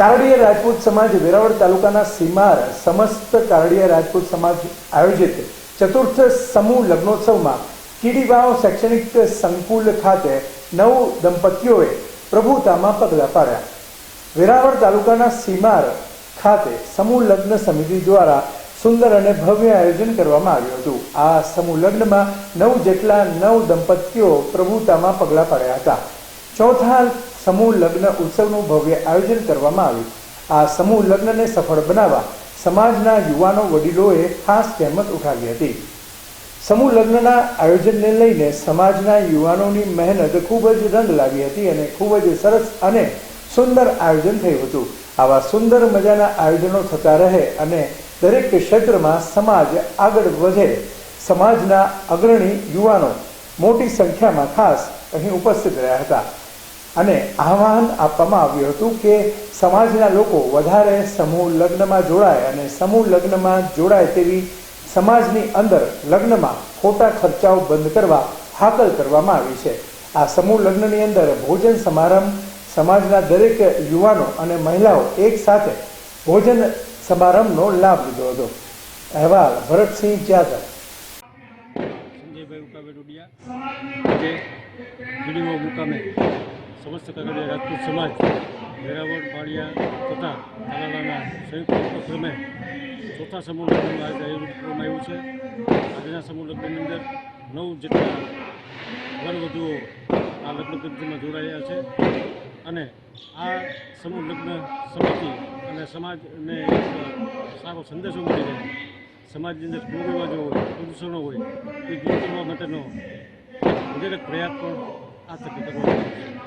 કારડીયા રાજપૂત સમાજ વેરાવળ તાલુકાના સીમાર સમસ્ત કારડીયા રાજપૂત સમાજ આયોજિત ચતુર્થ સમૂહ લગ્નોત્સવમાં કીડીવાવ શૈક્ષણિક સંકુલ ખાતે નવ દંપતીઓએ પ્રભુતામાં પગલાં પાડ્યા. વેરાવળ તાલુકાના સીમાર ખાતે સમૂહ લગ્ન સમિતિ દ્વારા સુંદર અને ભવ્ય આયોજન કરવામાં આવ્યું હતું. આ સમૂહ લગ્નમાં નવ જેટલા નવ દંપતીઓ પ્રભુતામાં પગલાં પાડ્યા હતા. ચોથા સમૂહ લગ્ન ઉત્સવનું ભવ્ય આયોજન કરવામાં આવ્યું. આ સમૂહ લગ્નને સફળ બનાવવા સમાજના યુવાનો વડીલોએ ખાસ કહેમત ઉઠાવી હતી. સમૂહ લગ્નના આયોજનને લઈને સમાજના યુવાનોની મહેનત ખૂબ જ રંગ લાવી હતી અને ખૂબ જ સરસ અને સુંદર આયોજન થયું હતું. આવા સુંદર મજાના આયોજનો થતા રહે અને દરેક ક્ષેત્રમાં સમાજ આગળ વધે. સમાજના અગ્રણી યુવાનો મોટી સંખ્યામાં ખાસ અહીં ઉપસ્થિત રહ્યા હતા. અને આહવાન આપવામાં આવ્યું હતું કે સમાજના લોકો વધારે સમૂહ લગ્નમાં જોડાય અને સમૂહ લગ્નમાં જોડાય તેવી સમાજની અંદર લગ્નમાં ખોટા ખર્ચાઓ બંધ કરવા, હાકલ કરવામાં આવી છે. આ સમૂહ લગ્નની અંદર ભોજન સમારંભ, સમાજના દરેક યુવાનો અને મહિલાઓ એક સાથે ભોજન સમારંભનો લાભ લીધો હતો. અહેવાલ ભરતસિંહ જાદવ. સંજયભાઈ ઉકાબે વીડિયો મુકામે સમસ્ત કાગડિયા રાજપૂત સમાજ, વેરાવળ પાડિયા તથા તાલાલાના સંયુક્ત ઉપક્રમે ચોથા સમૂહ લગ્નનું આજે આયોજન કરવામાં આવ્યું છે. આજના સમૂહ લગ્નની અંદર નવ જેટલા વરવધુઓ આ લગ્ન પદ્ધતિમાં જોડાયા છે અને આ સમૂહ લગ્ન સમિતિ અને સમાજને સારો સંદેશો મળી રહે સમાજની અંદર કુરિવાજો હોય, પ્રદૂષણો હોય, એ દૂર કરવા માટેનો વધારે પ્રયાસ પણ આ થકી કરવાનો છે